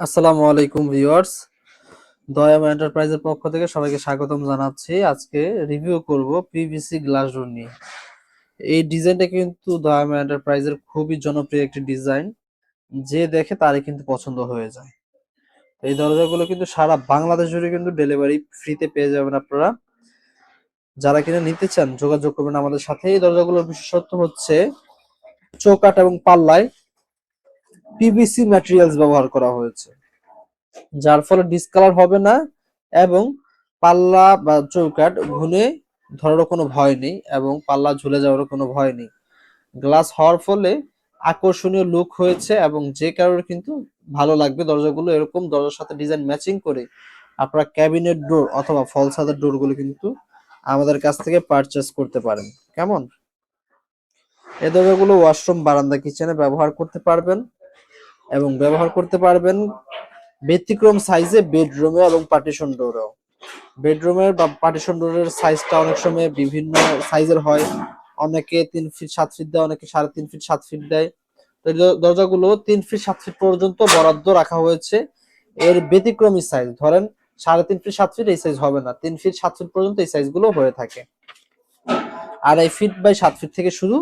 আসসালামু আলাইকুম ভিউয়ার্স। দয়াম এন্টারপ্রাইজের পক্ষ থেকে সবাইকে স্বাগতম জানাচ্ছি। আজকে রিভিউ করব পিভিসি গ্লাস ডোর নিয়ে। এই ডিজাইনটা কিন্তু দয়াম এন্টারপ্রাইজের খুবই জনপ্রিয় একটি ডিজাইন। যে দেখে তারই কিন্তু পছন্দ হয়ে যায়। এই দরজাগুলো কিন্তু সারা বাংলাদেশ জুড়ে কিন্তু ডেলিভারি ফ্রিতে পেয়ে যাবেন আপনারা। যারা কিনা নিতে চান, যোগাযোগ করবেন আমাদের সাথে। এই দরজাগুলোর বিশেষত্ব হচ্ছে চৌকাঠ এবং পাল্লায়। পিভিসি ম্যাটেরিয়ালস ব্যবহার করা হয়েছে। যার ফলে ডিসকালার হবে না এবং পাল্লা বা চৌকাঠ ঘুনে ধরারও কোনো ভয় নেই এবং পাল্লা ঝুলে যাওয়ারও কোনো ভয় নেই। গ্লাস হওয়ার ফলে আকর্ষণীয় লুক হয়েছে এবং যে কারোর কিন্তু ভালো লাগবে দরজাগুলো। এরকম দরজার সাথে ডিজাইন ম্যাচিং করে আপনারা ক্যাবিনেট ডোর অথবা ফল ছাদের ডোরগুলো কিন্তু আমাদের কাছ থেকে পারচেস করতে পারেন। কেমন? এ দরজাগুলো ওয়াশরুম বারান্দা কিচেনে ব্যবহার করতে পারবেন। এবং ব্যবহার করতে পারবেন ব্যতিক্রম সাইজে বেডরুমে এবং পার্টিশন ডোরেও। বেডরুমের বা পার্টিশন ডোরের সাইজটা অনেক সময় বিভিন্ন সাইজের হয়। অনেকে তিন ফিট, সাত ফিট দেয়, অনেকে সাড়ে তিন ফিট, সাত ফিট দেয়। তো দরজাগুলো তিন ফিট, সাত ফিট পর্যন্ত বরাদ্দ রাখা হয়েছে। এর ব্যতিক্রমী সাইজ, ধরেন সাড়ে তিন ফিট, সাত ফিট এই সাইজ হবে না। তিন ফিট, সাত ফিট পর্যন্ত এই সাইজগুলো হয়ে থাকে। আড়াই ফিট বাই সাত ফিট থেকে শুরু,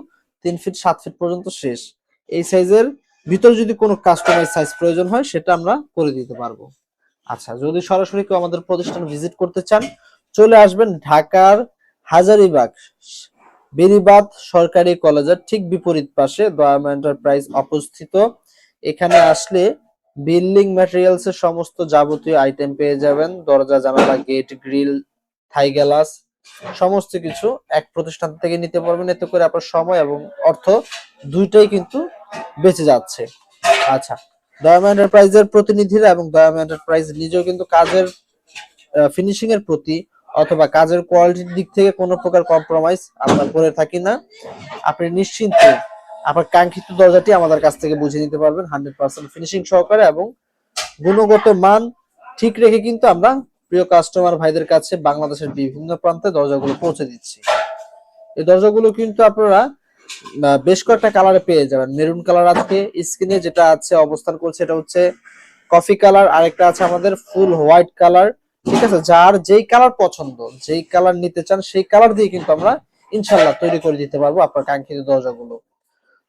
তিন ফিট, সাত ফিট পর্যন্ত শেষ। এই সাইজের ভিতরে যদি কোনো কাস্টমাইজ সাইজ প্রয়োজন হয়, সেটা আমরা করে দিতে পারব। আচ্ছা যদি সরাসরি কেউ আমাদের প্রতিষ্ঠান ভিজিট করতে চান, চলে আসবেন ঢাকার হাজারিবাগ বেরিবাদ সরকারি কলেজের ঠিক বিপরীত পাশে দয়াম এন্টারপ্রাইজ অবস্থিত। এখানে আসলে বিল্ডিং ম্যাটেরিয়ালস এর সমস্ত যাবতীয় আইটেম পেয়ে যাবেন। দরজা, জানালা গেট গ্রিল থাই গ্লাস সমস্ত কিছু এক প্রতিষ্ঠান থেকে নিতে পারবেন। এতে করে আপনার সময় এবং অর্থ দুইটাই কিন্তু বেঁচে যাচ্ছে। আচ্ছা দয়াম এন্টারপ্রাইজের প্রতিনিধিরা এবং দয়াম এন্টারপ্রাইজ নিজেও কিন্তু কাজের ফিনিশিং এর প্রতি অথবা কাজের কোয়ালিটির দিক থেকে কোনো প্রকার কম্প্রোমাইজ আমরা করে থাকি না। আপনি নিশ্চিন্তে আপনার কাঙ্ক্ষিত দরজাটি আমাদের কাছ থেকে বুঝে নিতে পারবেন হান্ড্রেড পার্সেন্ট ফিনিশিং সহকারে এবং গুণগত মান ঠিক রেখে কিন্তু আমরা প্রিয় কাস্টমার ভাইদের কাছে বাংলাদেশের বিভিন্ন প্রান্তে দরজাগুলো পৌঁছে দিচ্ছি। এই দরজাগুলো কিন্তু আপনারা বেশ কয়েকটা কালারে পেয়ে যাবেন। মেরুন কালার আজকে স্ক্রিনে যেটা আছে, অবস্থান করছে, এটা হচ্ছে কফি কালার আরেকটা আছে আমাদের ফুল হোয়াইট কালার ঠিক আছে? যার যেই কালার পছন্দ, যেই কালার নিতে চান, সেই কালার দিয়ে কিন্তু আমরা ইনশাল্লাহ তৈরি করে দিতে পারব আপনার কাঙ্ক্ষিত দরজাগুলো।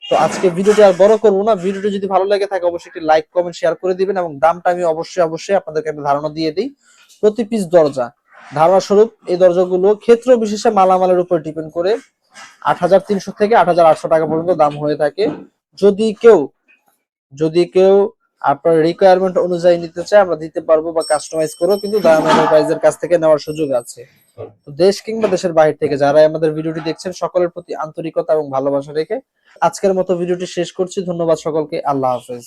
তো আজকে ভিডিওটি আর বড় করব না। ভিডিওটি যদি ভালো লাগে থাকে, অবশ্যই একটি লাইক কমেন্ট শেয়ার করে দিবেন এবং দামটা আমি অবশ্যই অবশ্যই আপনাদেরকে আমি ধারণা দিয়ে দিই। প্রতি পিস দরজা। ধারণা স্বরূপ এই দরজাগুলো ক্ষেত্র বিশেষে মালামালের উপর ডিপেন্ড করে আট হাজার তিনশো থেকে আট হাজার আটশো টাকা পর্যন্ত দাম হয়ে থাকে। যদি কেউ যদি কেউ আপনার রিকোয়ারমেন্ট অনুযায়ী নিতে চায়, আমরা দিতে পারব বা কাস্টমাইজ করেও কিন্তু ডায়মন্ড এন্টারপ্রাইজের কাছ থেকে নেওয়ার সুযোগ আছে। দেশ কিংবা দেশের বাইরে থেকে যারা আমাদের ভিডিওটি দেখছেন, সকলের প্রতি আন্তরিকতা এবং ভালোবাসা রেখে আজকের মতো ভিডিওটি শেষ করছি। ধন্যবাদ সকলকে। আল্লাহ হাফেজ।